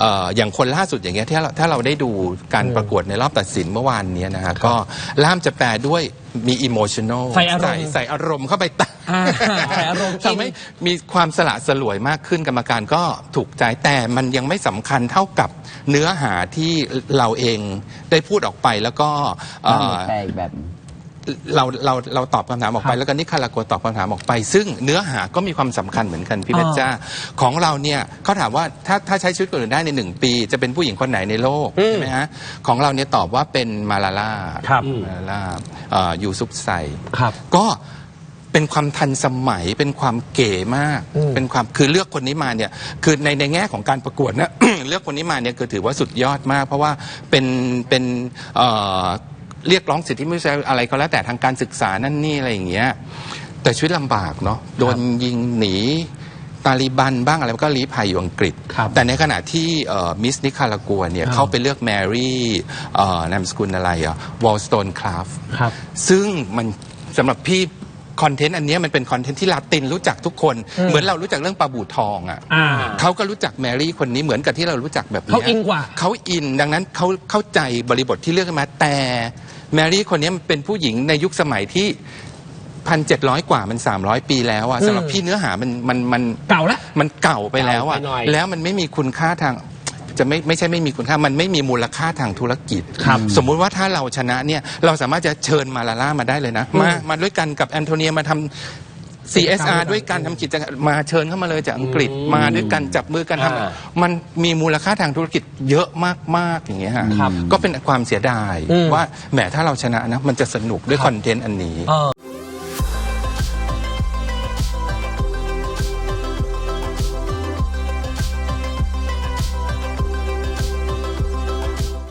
เอ่ออย่างคนล่าสุดอย่างเงี้ยถ้าเราถ้าเราได้ดูการประกวดในรอบตัดสินเมื่อวานเนี้ยนะฮะก็ล่ามจะแปลด้วยมีอิโมชัน a ลใส่อารมณ์ใส่อารมณ์เข้าไปตัดอ่าใส่อารมณ์อินทำให้มีความสละสลวยมากขึ้นกรรมการก็ถูกใจแต่มันยังไม่สำคัญเท่ากับเนื้อหาที่เราเองได้พูดออกไปแล้วก็เอ่อแปลอีกแบบ เราเราเราตอบคำถามออกไป แล้วก็นิคาราโกตอบคำถามออกไป ซึ่งเนื้อหาก็มีความสำคัญเหมือนกันพี่เพชรจ้าของเราเนี่ยเขาถามว่าถ้าถ้าใช้ชีวิตคนอื่นได้ในหนึ่งปี จะเป็นผู้หญิงคนไหนในโลกใช่ไหมฮะของเราเนี่ยตอบว่าเป็นมาลาล่าครับมาลาล่าเอ่อยูซุปไซครับก็เป็นความทันสมัยเป็นความเก๋มาก เป็นความคือเลือกคนนี้มาเนี่ยคือในในแง่ของการประกวดนะเลือกคนนี้มาเนี่ยคือถือว่าสุดยอดมาก เพราะว่าเป็นเป็น เอ่อเรียกร้องสิทธิมนุษยชนอะไรก็แล้วแต่ทางการศึกษานั่นนี่อะไรอย่างเงี้ยแต่ชีวิตลำบากเนาะโดนยิงหนีตาลีบันบ้างอะไรก็ลี้ภัยอยู่อังกฤษ ครับแต่ในขณะที่มิสนิคารากัวเนี่ยอ่า เขาไปเลือกแมรี่เอ่อนามสกุลอะไรอะวอลสโตนคลาฟ ครับ ซึ่งมันสำหรับพี่คอนเทนต์อันเนี้ยมันเป็นคอนเทนต์ที่ลาตินรู้จักทุกคน อืม เหมือนเรารู้จักเรื่องปลาบูทองอะอ่า เขาก็รู้จักแมรี่คนนี้เหมือนกับที่เรารู้จักแบบนี้ยเขาอินกว่า เขาอินดังนั้นเขาเข้าใจบริบทที่เลือกมาแต่ แมรี่คนนี้มันเป็นผู้หญิงในยุคสมัยที่พันเจ็ดร้อยกว่ามันสามร้อยปีแล้วอะสำหรับพี่เนื้อหามันมันมันเก่าละมันเก่าไปแล้วอะเก่าไปหน่อย แล้วมันไม่มีคุณค่าทาง จะไม่ไม่ใช่ไม่มีคุณค่า มันไม่มีมูลค่าทางธุรกิจครับสมมุติว่าถ้าเราชนะเนี่ยเราสามารถจะเชิญมาลาล่ามาได้เลยนะ มามาด้วยกันกับแอนโทเนียมาทำ CSR ด้วยกันทำกิจกรรมมาเชิญเข้ามาเลยจากอังกฤษมาด้วยกันจับมือกันทอ่าำมันมีมูลค่าทางธุรกิจเยอะมากๆอย่างเงี้ยฮะครับก็เป็นความเสียดาย อืมว่าแหมถ้าเราชนะนะมันจะสนุกด้วยคอนเทนต์อันนี้ เออ